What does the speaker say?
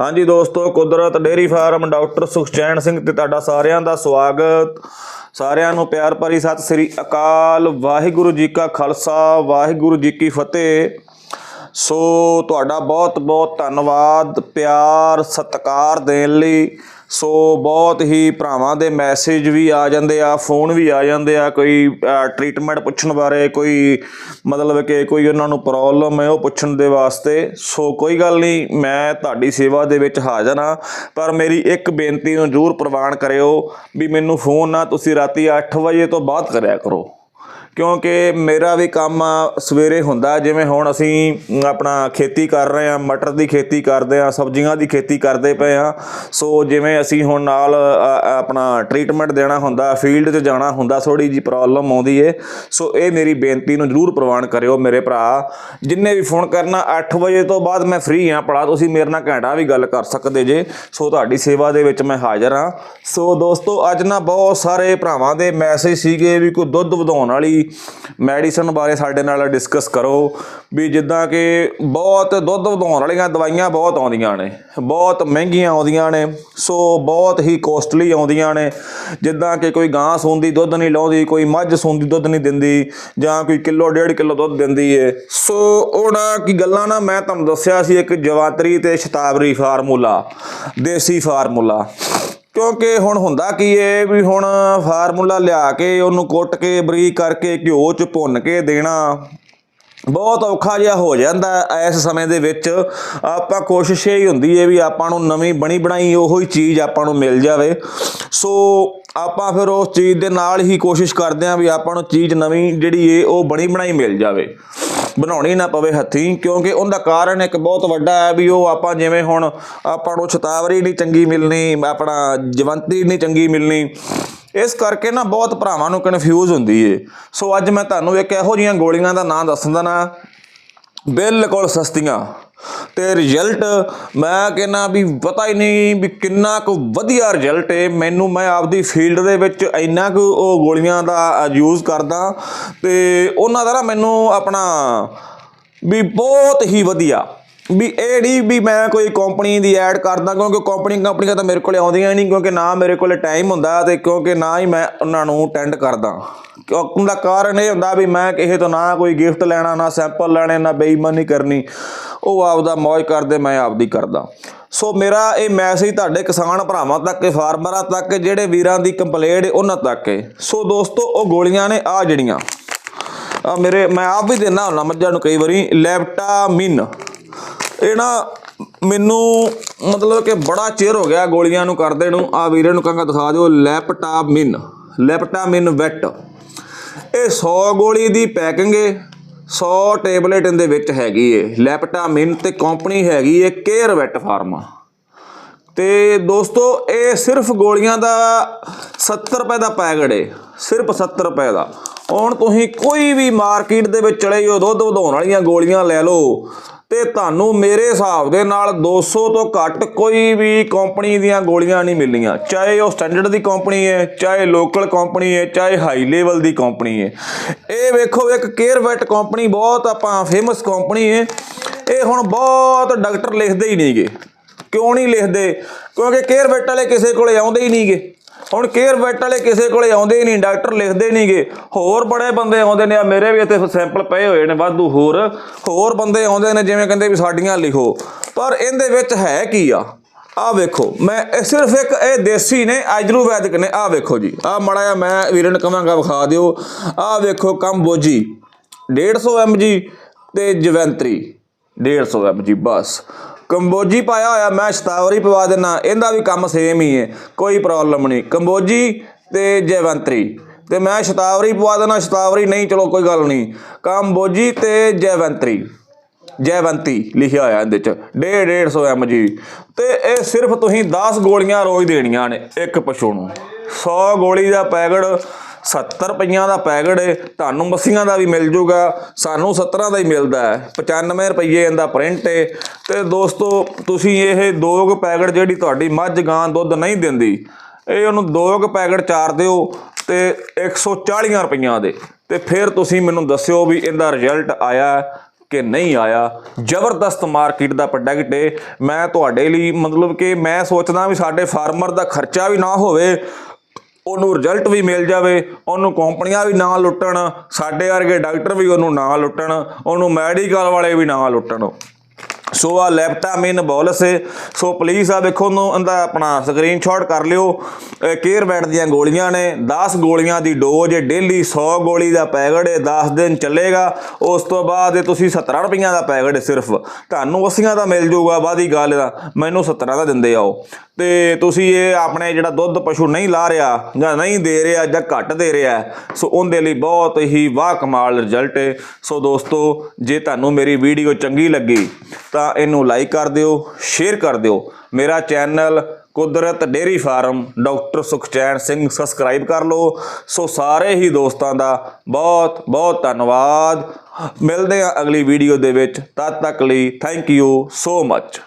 ਹਾਂਜੀ ਦੋਸਤੋ, Kudrat dairy farm doctor Sukhchain Singh ਤੇ ਤੁਹਾਡਾ ਸਾਰਿਆਂ ਦਾ ਸਵਾਗਤ। ਸਾਰਿਆਂ ਨੂੰ ਪਿਆਰ ਭਰੀ ਸਤਿ ਸ੍ਰੀ ਅਕਾਲ। ਵਾਹਿਗੁਰੂ ਜੀ ਕਾ ਖਾਲਸਾ, ਵਾਹਿਗੁਰੂ ਜੀ ਕੀ ਫਤਿਹ। ਸੋ ਤੁਹਾਡਾ ਬਹੁਤ ਬਹੁਤ ਧੰਨਵਾਦ, ਪਿਆਰ, ਸਤਿਕਾਰ ਦੇਣ ਲਈ। ਸੋ ਬਹੁਤ ਹੀ ਭਰਾਵਾਂ ਦੇ ਮੈਸੇਜ ਵੀ ਆ ਜਾਂਦੇ ਆ ਫੋਨ ਵੀ ਆ ਜਾਂਦੇ ਆ, ਕੋਈ ਟ੍ਰੀਟਮੈਂਟ ਪੁੱਛਣ ਬਾਰੇ, ਕੋਈ ਮਤਲਬ ਕਿ ਕੋਈ ਉਹਨਾਂ ਨੂੰ ਪ੍ਰੋਬਲਮ ਹੈ ਉਹ ਪੁੱਛਣ ਦੇ ਵਾਸਤੇ। ਸੋ ਕੋਈ ਗੱਲ ਨਹੀਂ, ਮੈਂ ਤੁਹਾਡੀ ਸੇਵਾ ਦੇ ਵਿੱਚ ਹਾਜ਼ਰ ਹਾਂ, ਪਰ ਮੇਰੀ ਇੱਕ ਬੇਨਤੀ ਨੂੰ ਜ਼ਰੂਰ ਪ੍ਰਵਾਨ ਕਰਿਓ ਵੀ ਮੈਨੂੰ ਫੋਨ ਨਾ ਤੁਸੀਂ ਰਾਤੀ 8 ਵਜੇ ਤੋਂ ਬਾਅਦ ਕਰਿਆ ਕਰੋ। ਕਿਉਂਕਿ ਮੇਰਾ ਵੀ ਕੰਮ ਸਵੇਰੇ ਹੁੰਦਾ, ਜਿਵੇਂ ਹੁਣ ਅਸੀਂ ਆਪਣਾ ਖੇਤੀ ਕਰ ਰਹੇ ਹਾਂ, ਮਟਰ ਦੀ ਖੇਤੀ ਕਰਦੇ ਹਾਂ, ਸਬਜ਼ੀਆਂ ਦੀ ਖੇਤੀ ਕਰਦੇ ਪਏ ਹਾਂ। ਸੋ ਜਿਵੇਂ ਅਸੀਂ ਹੁਣ ਨਾਲ ਆਪਣਾ ਟ੍ਰੀਟਮੈਂਟ ਦੇਣਾ ਹੁੰਦਾ ਫੀਲਡ 'ਚ ਜਾਣਾ ਹੁੰਦਾ ਥੋੜੀ ਜੀ ਪ੍ਰੋਬਲਮ ਆਉਂਦੀ ਏ। ਸੋ ਇਹ ਮੇਰੀ ਬੇਨਤੀ ਨੂੰ ਜ਼ਰੂਰ ਪ੍ਰਵਾਨ ਕਰਿਓ ਮੇਰੇ ਭਰਾ। ਜਿੰਨੇ ਵੀ ਫੋਨ ਕਰਨਾ 8 ਵਜੇ ਤੋਂ ਬਾਅਦ ਮੈਂ ਫ੍ਰੀ ਹਾਂ ਭਲਾ, ਤੁਸੀਂ ਮੇਰੇ ਨਾਲ ਘੰਟਾ ਵੀ ਗੱਲ ਕਰ ਸਕਦੇ ਜੇ। ਸੋ ਤੁਹਾਡੀ ਸੇਵਾ ਦੇ ਵਿੱਚ ਮੈਂ ਹਾਜ਼ਰ ਹਾਂ। ਸੋ ਦੋਸਤੋ, ਅੱਜ ਨਾ ਬਹੁਤ ਸਾਰੇ ਭਰਾਵਾਂ ਦੇ ਮੈਸੇਜ ਸੀਗੇ ਵੀ ਕੋਈ ਦੁੱਧ ਵਧਾਉਣ ਵਾਲੀ ਮੈਡੀਸਨ ਬਾਰੇ ਸਾਡੇ ਨਾਲ ਡਿਸਕਸ ਕਰੋ ਵੀ ਜਿੱਦਾਂ ਕਿ ਬਹੁਤ ਦੁੱਧ ਵਧਾਉਣ ਵਾਲੀਆਂ ਦਵਾਈਆਂ ਬਹੁਤ ਆਉਂਦੀਆਂ ਨੇ, ਬਹੁਤ ਮਹਿੰਗੀਆਂ ਆਉਂਦੀਆਂ ਨੇ, ਸੋ ਬਹੁਤ ਹੀ ਕੋਸਟਲੀ ਆਉਂਦੀਆਂ ਨੇ। ਜਿੱਦਾਂ ਕਿ ਕੋਈ ਗਾਂ ਸੂੰਦੀ ਦੁੱਧ ਨਹੀਂ ਲਾਉਂਦੀ, ਕੋਈ ਮੱਝ ਸੂੰਦੀ ਦੁੱਧ ਨਹੀਂ ਦਿੰਦੀ, ਜਾਂ ਕੋਈ ਕਿਲੋ ਡੇਢ ਕਿਲੋ ਦੁੱਧ ਦਿੰਦੀ ਏ। ਸੋ ਉਹਨਾਂ ਕੀ ਗੱਲਾਂ ਨਾ ਮੈਂ ਤੁਹਾਨੂੰ ਦੱਸਿਆ ਸੀ ਇੱਕ ਜਵਾਤਰੀ ਤੇ ਸ਼ਤਾਬਰੀ ਫਾਰਮੂਲਾ, ਦੇਸੀ ਫਾਰਮੂਲਾ। ਕਿਉਂਕਿ ਹੁਣ ਹੁੰਦਾ ਕੀ ਏ ਵੀ ਹੁਣ ਫਾਰਮੂਲਾ ਲਿਆ ਕੇ ਉਹਨੂੰ ਕੁੱਟ ਕੇ, ਬਰੀਕ ਕਰਕੇ ਘਿਓ ਚ ਭੁੰਨ ਕੇ ਦੇਣਾ। ਬਹੁਤ ਔਖਾ ਜਿਹਾ ਹੋ ਜਾਂਦਾ ਇਸ ਸਮੇਂ ਦੇ ਵਿੱਚ। ਆਪਾਂ ਕੋਸ਼ਿਸ਼ ਇਹ ਹੀ ਹੁੰਦੀ ਹੈ ਵੀ ਆਪਾਂ ਨੂੰ ਨਵੀਂ ਬਣੀ ਬਣਾਈ ਉਹੋ ਹੀ ਚੀਜ਼ ਆਪਾਂ ਨੂੰ ਮਿਲ ਜਾਵੇ। ਸੋ ਆਪਾਂ ਫਿਰ ਉਸ ਚੀਜ਼ ਦੇ ਨਾਲ ਹੀ ਕੋਸ਼ਿਸ਼ ਕਰਦੇ ਹਾਂ ਵੀ ਆਪਾਂ ਨੂੰ ਚੀਜ਼ ਨਵੀਂ ਜਿਹੜੀ ਏ ਉਹ ਬਣੀ ਬਣਾਈ ਮਿਲ ਜਾਵੇ। ਬਣਾਉਣੀ ਨਾ ਪਵੇ ਹੱਥੀਂ, ਕਿਉਂਕਿ ਉਹਦਾ ਕਾਰਨ ਇੱਕ ਬਹੁਤ ਵੱਡਾ ਹੈ ਵੀ ਉਹ ਆਪਾਂ ਜਿਵੇਂ ਹੁਣ ਆਪਾਂ ਨੂੰ ਛਤਾਵਰੀ ਨਹੀਂ ਚੰਗੀ ਮਿਲਣੀ, ਆਪਣਾ ਜਵੰਤੀ ਨਹੀਂ ਚੰਗੀ ਮਿਲਣੀ, ਇਸ ਕਰਕੇ ਨਾ ਬਹੁਤ ਭਰਾਵਾਂ ਨੂੰ ਕਨਫਿਊਜ਼ ਹੁੰਦੀ ਏ। ਸੋ ਅੱਜ ਮੈਂ ਤੁਹਾਨੂੰ ਇੱਕ ਇਹੋ ਜਿਹੀਆਂ ਗੋਲੀਆਂ ਦਾ ਨਾਮ ਦੱਸਦਾ ਨਾ, ਬਿਲਕੁਲ ਸਸਤੀਆਂ। ਤੇ ਰਿਜ਼ਲਟ ਮੈਂ ਕਹਿੰਨਾ ਵੀ ਪਤਾ ਹੀ ਨਹੀਂ ਵੀ ਕਿੰਨਾ ਕੁ ਵਧੀਆ ਰਿਜ਼ਲਟ ਏ। ਮੈਨੂੰ ਮੈਂ ਆਪਦੀ ਫੀਲਡ ਦੇ ਵਿੱਚ ਇੰਨਾ ਕੁ ਉਹ ਗੋਲੀਆਂ ਦਾ ਯੂਜ਼ ਕਰਦਾ ਤੇ ਉਹਨਾਂ ਦਾ ਨਾ ਮੈਨੂੰ ਆਪਣਾ ਵੀ ਬਹੁਤ ਹੀ ਵਧੀਆ ਵੀ ਇਹ ਨਹੀਂ ਵੀ ਮੈਂ ਕੋਈ ਕੰਪਨੀ ਦੀ ਐਡ ਕਰਦਾ, ਕਿਉਂਕਿ ਕੰਪਨੀ ਕੰਪਨੀਆਂ ਤਾਂ ਮੇਰੇ ਕੋਲੇ ਆਉਂਦੀਆਂ ਹੀ ਨਹੀਂ, ਕਿਉਂਕਿ ਨਾ ਮੇਰੇ ਕੋਲੇ ਟਾਈਮ ਹੁੰਦਾ ਤੇ ਕਿਉਂਕਿ ਨਾ ਹੀ ਮੈਂ ਉਹਨਾਂ ਨੂੰ ਅਟੈਂਡ ਕਰਦਾ। ਕਿਉਂਕਿ ਦਾ ਕਾਰਨ ਇਹ ਹੁੰਦਾ ਵੀ ਮੈਂ ਕਿਸੇ ਤੋਂ ਨਾ ਕੋਈ ਗਿਫਟ ਲੈਣਾ, ਨਾ ਸੈਂਪਲ ਲੈਣੇ, ਨਾ ਬੇਈਮਾਨੀ ਕਰਨੀ, ਉਹ ਆਪਦਾ ਮौज ਕਰਦੇ, ਮੈਂ ਆਪਦੀ ਕਰਦਾ। ਸੋ ਮੇਰਾ ਇਹ ਮੈਸੇਜ ਤੁਹਾਡੇ ਕਿਸਾਨ ਭਰਾਵਾਂ ਤੱਕ ਫਾਰਮਰਾਂ ਤੱਕ, ਜਿਹੜੇ ਵੀਰਾਂ ਦੀ ਕੰਪਲੇਂਟ ਉਹਨਾਂ ਤੱਕ ਹੈ ਸੋ ਦੋਸਤੋ, ਉਹ ਗੋਲੀਆਂ ਨੇ ਆ ਜਿਹੜੀਆਂ। ਮੇਰੇ ਮੈਂ ਆਪ ਵੀ ਦਿੰਦਾ ਹੁੰਦਾ ਮੱਝਾਂ ਨੂੰ ਕਈ ਵਾਰੀ, ਲੈਪਟਾਮਿਨ। ਇਹ ਨਾ ਮੈਨੂੰ ਮਤਲਬ ਕਿ ਬੜਾ ਚਿਰ ਹੋ ਗਿਆ ਗੋਲੀਆਂ ਨੂੰ ਕਰਦੇ ਨੂੰ। ਆ ਵੀਰੇ ਨੂੰ ਕਹਾਂਗਾ ਦਿਖਾ ਦਿਓ। ਲੈਪਟਾਮਿਨ ਲੈਪਟਾਮਿਨ ਵੈਟ। ਇਹ 100 ਗੋਲੀ ਦੀ ਪੈਕਿੰਗ ਏ। 100 ਟੇਬਲੇਟ ਇਹਦੇ ਵਿੱਚ ਹੈਗੀ ਏ। ਲੈਪਟਾਮਿਨ ਤੇ ਕੰਪਨੀ ਹੈਗੀ ਏ ਕੇਅਰ ਵੈਟ ਫਾਰਮਾ। ਤੇ ਦੋਸਤੋ, ਇਹ ਸਿਰਫ ਗੋਲੀਆਂ ਦਾ 70 ਰੁਪਏ ਦਾ ਪੈਕਟ ਏ। ਸਿਰਫ 70 ਰੁਪਏ ਦਾ। ਹੁਣ ਤੁਸੀਂ ਕੋਈ ਵੀ ਮਾਰਕੀਟ ਦੇ ਵਿੱਚ ਚਲੇ ਜਾਓ, ਦੁੱਧ ਵਧਾਉਣ ਵਾਲੀਆਂ ਗੋਲੀਆਂ ਲੈ ਲਓ। ਤੇ ਤੁਹਾਨੂੰ ਮੇਰੇ ਹਿਸਾਬ ਦੇ ਨਾਲ 200 ਤੋਂ ਘੱਟ ਕੋਈ ਵੀ ਕੰਪਨੀ ਦੀਆਂ ਗੋਲੀਆਂ ਨਹੀਂ ਮਿਲੀਆਂ ਚਾਹੇ ਉਹ ਸਟੈਂਡਰਡ ਦੀ ਕੰਪਨੀ ਹੈ ਚਾਹੇ ਲੋਕਲ ਕੰਪਨੀ ਹੈ ਚਾਹੇ ਹਾਈ ਲੈਵਲ ਦੀ ਕੰਪਨੀ ਹੈ ਇਹ ਵੇਖੋ, ਇੱਕ ਕੇਅਰਵੈਟ ਕੰਪਨੀ ਬਹੁਤ ਆਪਾਂ ਫੇਮਸ ਕੰਪਨੀ ਹੈ ਇਹ ਹੁਣ ਬਹੁਤ ਡਾਕਟਰ ਲਿਖਦੇ ਹੀ ਨਹੀਂਗੇ। ਕਿਉਂ ਨਹੀਂ ਲਿਖਦੇ? ਕਿਉਂਕਿ ਕੇਅਰਵੈਟ ਵਾਲੇ ਕਿਸੇ ਕੋਲੇ ਆਉਂਦੇ ਹੀ ਨਹੀਂਗੇ। ਹੁਣ ਕੇਅਰ ਵੈਟ ਵਾਲੇ ਕਿਸੇ ਕੋਲੇ ਆਉਂਦੇ ਹੀ ਨਹੀਂ, ਡਾਕਟਰ ਲਿਖਦੇ ਨਹੀਂਗੇ ਹੋਰ ਬੜੇ ਬੰਦੇ ਆਉਂਦੇ ਨੇ, ਆ ਮੇਰੇ ਵੀ ਇੱਥੇ ਸੈਂਪਲ ਪਏ ਹੋਏ ਨੇ, ਵਾਧੂ ਹੋਰ। ਹੋਰ ਬੰਦੇ ਆਉਂਦੇ ਨੇ ਜਿਵੇਂ ਕਹਿੰਦੇ ਵੀ ਸਾਡੀਆਂ ਲਿਖੋ। ਪਰ ਇਹਦੇ ਵਿੱਚ ਹੈ ਕੀ ਆ? ਆ ਵੇਖੋ, ਮੈਂ ਇਹ ਸਿਰਫ ਇੱਕ ਇਹ ਦੇਸੀ ਨੇ, ਆਯੁਰਵੈਦਿਕ ਨੇ। ਆ ਵੇਖੋ ਜੀ ਆ ਮੜਾ ਆ ਮੈਂ ਵੀਰਨ ਕਵਾਂਗਾ ਵਿਖਾ ਦਿਓ। ਆ ਵੇਖੋ ਕੰਬੋਜੀ 150 mg ਤੇ ਜਵੈਂਤਰੀ 150 mg ਬਸ। ਕੰਬੋਜੀ ਪਾਇਆ ਹੋਇਆ, ਮੈਂ ਸ਼ਤਾਵਰੀ ਪਵਾ ਦੇਣਾ ਇਹਦਾ ਵੀ ਕੰਮ ਸੇਮ ਹੀ ਹੈ ਕੋਈ ਪ੍ਰੋਬਲਮ ਨਹੀਂ। ਕੰਬੋਜੀ ਤੇ ਜੈਵੰਤਰੀ, ਤੇ ਮੈਂ ਸ਼ਤਾਵਰੀ ਪਵਾ ਦੇਣਾ ਸ਼ਤਾਵਰੀ ਨਹੀਂ, ਚਲੋ ਕੋਈ ਗੱਲ ਨਹੀਂ। ਕੰਬੋਜੀ ਤੇ ਜੈਵੰਤਰੀ, ਜੈਵੰਤੀ ਲਿਖਿਆ ਹੋਇਆ ਇਹਦੇ ਚ 150 mg ਤੇ ਇਹ ਸਿਰਫ ਤੁਸੀਂ 10 ਗੋਲੀਆਂ ਰੋਜ਼ ਦੇਣੀਆਂ ਨੇ, ਇੱਕ ਪਸ਼ੂ ਨੂੰ। 100 ਗੋਲੀ ਦਾ ਪੈਕਟ 70 ਰੁਪਈਆਂ ਦਾ ਪੈਕਟ ਹੈ ਤੁਹਾਨੂੰ ਮੱਸੀਆਂ ਦਾ ਵੀ ਮਿਲ ਜੂਗਾ, ਸਾਨੂੰ 17 ਦਾ ਹੀ ਮਿਲਦਾ ਹੈ। 95 ਰੁਪਈਏ ਇਹਦਾ ਪ੍ਰਿੰਟ ਹੈ ਤੇ ਦੋਸਤੋ, ਤੁਸੀਂ ਇਹ ਦੋ ਕੁ ਪੈਕਟ ਜਿਹੜੀ ਤੁਹਾਡੀ ਮੱਝ ਗਾਂ ਦੁੱਧ ਨਹੀਂ ਦਿੰਦੀ, ਇਹ ਉਹਨੂੰ ਦੋ ਕੁ ਪੈਕਟ ਚਾਰ ਦਿਓ ਤੇ 140 ਰੁਪਈਆਂ ਦੇ। ਤੇ ਫਿਰ ਤੁਸੀਂ ਮੈਨੂੰ ਦੱਸਿਓ ਵੀ ਇਹਦਾ ਰਿਜ਼ਲਟ ਆਇਆ ਕਿ ਨਹੀਂ ਆਇਆ। ਜ਼ਬਰਦਸਤ ਮਾਰਕੀਟ ਦਾ ਪ੍ਰੋਡਕਟ ਹੈ ਮੈਂ ਤੁਹਾਡੇ ਲਈ ਮਤਲਬ ਕਿ ਮੈਂ ਸੋਚਦਾ ਵੀ ਸਾਡੇ ਫਾਰਮਰ ਦਾ ਖਰਚਾ ਵੀ ਨਾ ਹੋਵੇ ਉਹਨੂੰ ਰਿਜ਼ਲਟ ਵੀ ਮਿਲ ਜਾਵੇ, ਉਹਨੂੰ ਕੰਪਨੀਆਂ ਵੀ ਨਾ ਲੁੱਟਣ, ਸਾਡੇ ਵਰਗੇ ਡਾਕਟਰ ਵੀ ਉਹਨੂੰ ਨਾ ਲੁੱਟਣ, ਉਹਨੂੰ ਮੈਡੀਕਲ ਵਾਲੇ ਵੀ ਨਾ ਲੁੱਟਣ। ਸੋ ਆ ਲੈਪਟਾਮਿਨ ਬੋਲਸ ਹੈ ਸੋ ਪਲੀਜ਼ ਆ ਵੇਖੋ ਨੂੰ ਇਹਦਾ ਆਪਣਾ ਸਕਰੀਨਸ਼ਾਟ ਕਰ ਲਿਓ। ਕੇਅਰ ਬੈਂਡ ਦੀਆਂ ਗੋਲੀਆਂ ਨੇ। 10 ਗੋਲੀਆਂ ਦੀ ਡੋਜ਼ ਡੇਲੀ 100 ਗੋਲੀ ਦਾ ਪੈਕਟ ਹੈ 10 ਦਿਨ ਚੱਲੇਗਾ। ਉਸ ਤੋਂ ਬਾਅਦ ਤੁਸੀਂ 17 ਰੁਪਈਆਂ ਦਾ ਪੈਕਟ ਸਿਰਫ। ਤੁਹਾਨੂੰ 80 ਦਾ ਮਿਲ ਜਾਊਗਾ ਬਾਦੀ ਗੱਲ ਦਾ। ਮੈਨੂੰ 17 ਦਾ ਦਿੰਦੇ ਆਓ। ਤੇ ਤੁਸੀਂ ਇਹ ਆਪਣੇ ਜਿਹੜਾ ਦੁੱਧ ਪਸ਼ੂ ਨਹੀਂ ਲਾ ਰਿਹਾ, ਜਾਂ ਨਹੀਂ ਦੇ ਰਿਹਾ, ਜਾਂ ਘੱਟ ਦੇ ਰਿਹਾ, ਸੋ ਉਹਦੇ ਲਈ ਬਹੁਤ ਹੀ ਵਾਹ ਕਮਾਲ ਰਿਜ਼ਲਟ ਹੈ ਸੋ ਦੋਸਤੋ, ਜੇ ਤੁਹਾਨੂੰ ਮੇਰੀ ਵੀਡੀਓ ਚੰਗੀ ਲੱਗੀ ਤਾਂ ਇਹਨੂੰ ਲਾਈਕ ਕਰ ਦਿਓ ਸ਼ੇਅਰ ਕਰ ਦਿਓ। ਮੇਰਾ channel Kudrat dairy farm, doctor Sukhchain Singh subscribe ਕਰ ਲਓ। ਸੋ ਸਾਰੇ ਹੀ ਦੋਸਤਾਂ ਦਾ ਬਹੁਤ ਬਹੁਤ ਧੰਨਵਾਦ। ਮਿਲਦੇ ਹਾਂ ਅਗਲੀ ਵੀਡੀਓ ਦੇ ਵਿੱਚ। ਤਦ ਤੱਕ ਲਈ ਥੈਂਕ ਯੂ ਸੋ ਮੱਚ